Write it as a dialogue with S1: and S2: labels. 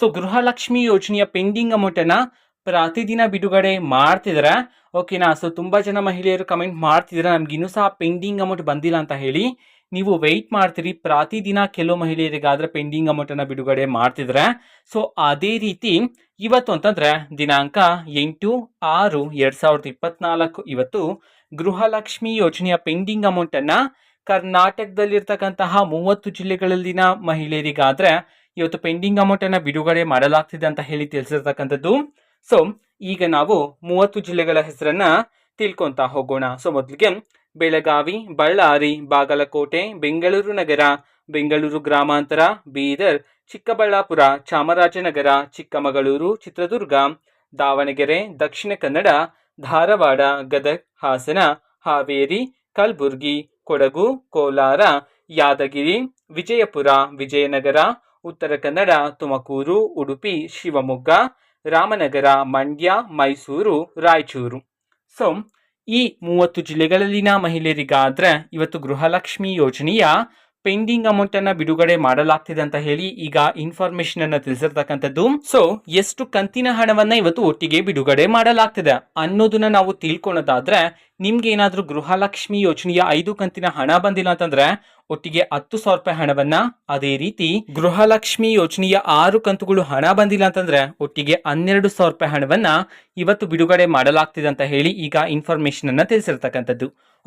S1: So Gruhalakshmi ಯೋಜನೆಯ pending ಅಮೌಂಟನ್ನು ಪ್ರತಿದಿನ ಬಿಡುಗಡೆ ಮಾಡ್ತಿದ್ದಾರೆ ಓಕೆನಾ ಸೊ ತುಂಬ ಜನ ಮಹಿಳೆಯರು ಕಮೆಂಟ್ ಮಾಡ್ತಿದ್ದಾರೆ ನಮ್ಗೆ ಇನ್ನೂ ಸಹ ಪೆಂಡಿಂಗ್ ಅಮೌಂಟ್ ಬಂದಿಲ್ಲ ಅಂತ ಹೇಳಿ ನೀವು ವೆಯ್ಟ್ ಮಾಡ್ತೀರಿ. ಪ್ರತಿದಿನ ಕೆಲವು ಮಹಿಳೆಯರಿಗಾದರೆ ಪೆಂಡಿಂಗ್ ಅಮೌಂಟನ್ನು ಬಿಡುಗಡೆ ಮಾಡ್ತಿದ್ದಾರೆ ಸೊ ಅದೇ ರೀತಿ ಇವತ್ತು ಅಂತಂದ್ರೆ ದಿನಾಂಕ ಎಂಟು ಆರು ಎರಡು ಸಾವಿರದ ಇಪ್ಪತ್ನಾಲ್ಕು ಇವತ್ತು ಗೃಹಲಕ್ಷ್ಮಿ ಯೋಜನೆಯ ಪೆಂಡಿಂಗ್ ಅಮೌಂಟನ್ನು ಕರ್ನಾಟಕದಲ್ಲಿರ್ತಕ್ಕಂತಹ ಮೂವತ್ತು ಜಿಲ್ಲೆಗಳಲ್ಲಿನ ಮಹಿಳೆಯರಿಗಾದ್ರೆ ಇವತ್ತು ಪೆಂಡಿಂಗ್ ಅಮೌಂಟನ್ನು ಬಿಡುಗಡೆ ಮಾಡಲಾಗ್ತಿದೆ ಅಂತ ಹೇಳಿ ತಿಳಿಸಿರ್ತಕ್ಕಂಥದ್ದು. ಸೊ ಈಗ ನಾವು ಮೂವತ್ತು ಜಿಲ್ಲೆಗಳ ಹೆಸರನ್ನ ತಿಳ್ಕೊತಾ ಹೋಗೋಣ. ಸೊ ಮೊದಲಿಗೆ ಬೆಳಗಾವಿ, ಬಳ್ಳಾರಿ, ಬಾಗಲಕೋಟೆ, ಬೆಂಗಳೂರು ನಗರ, ಬೆಂಗಳೂರು ಗ್ರಾಮಾಂತರ, ಬೀದರ್, ಚಿಕ್ಕಬಳ್ಳಾಪುರ, ಚಾಮರಾಜನಗರ, ಚಿಕ್ಕಮಗಳೂರು, ಚಿತ್ರದುರ್ಗ, ದಾವಣಗೆರೆ, ದಕ್ಷಿಣ ಕನ್ನಡ, ಧಾರವಾಡ, ಗದಗ್, ಹಾಸನ, ಹಾವೇರಿ, ಕಲಬುರ್ಗಿ, ಕೊಡಗು, ಕೋಲಾರ, ಯಾದಗಿರಿ, ವಿಜಯಪುರ, ವಿಜಯನಗರ ಉತ್ತರ ಕನ್ನಡ, ತುಮಕೂರು, ಉಡುಪಿ, ಶಿವಮೊಗ್ಗ, ರಾಮನಗರ, ಮಂಡ್ಯ, ಮೈಸೂರು, ರಾಯಚೂರು. ಸೊ ಈ ಮೂವತ್ತು ಜಿಲ್ಲೆಗಳಲ್ಲಿನ ಮಹಿಳೆಯರಿಗಾದ್ರೆ ಇವತ್ತು ಗೃಹಲಕ್ಷ್ಮಿ ಯೋಜನೆಯ ಪೆಂಡಿಂಗ್ ಅಮೌಂಟ್ ಅನ್ನ ಬಿಡುಗಡೆ ಮಾಡಲಾಗ್ತಿದೆ ಅಂತ ಹೇಳಿ ಈಗ ಇನ್ಫಾರ್ಮೇಶನ್ ಅನ್ನ ತಿಳಿಸಿರ್ತಕ್ಕಂಥದ್ದು. ಸೊ ಎಷ್ಟು ಕಂತಿನ ಹಣವನ್ನ ಇವತ್ತು ಒಟ್ಟಿಗೆ ಬಿಡುಗಡೆ ಮಾಡಲಾಗ್ತಿದೆ ಅನ್ನೋದನ್ನ ನಾವು ತಿಳ್ಕೊಳೋದಾದ್ರೆ, ನಿಮ್ಗೆ ಏನಾದ್ರೂ ಗೃಹಲಕ್ಷ್ಮಿ ಯೋಜನೆಯ ಐದು ಕಂತಿನ ಹಣ ಬಂದಿಲ್ಲ ಅಂತಂದ್ರೆ, ಒಟ್ಟಿಗೆ ಹತ್ತು ಸಾವಿರ ರೂಪಾಯಿ ಹಣವನ್ನ ಅದೇ ರೀತಿ ಗೃಹಲಕ್ಷ್ಮಿ ಯೋಜನೆಯ ಆರು ಕಂತುಗಳು ಹಣ ಬಂದಿಲ್ಲ ಅಂತಂದ್ರೆ, ಒಟ್ಟಿಗೆ ಹನ್ನೆರಡು ಸಾವಿರ ರೂಪಾಯಿ ಹಣವನ್ನ ಇವತ್ತು ಬಿಡುಗಡೆ ಮಾಡಲಾಗ್ತಿದೆ ಅಂತ ಹೇಳಿ ಈಗ ಇನ್ಫಾರ್ಮೇಶನ್ ಅನ್ನ ತಿಳಿಸಿರ್ತಕ್ಕಂಥದ್ದು.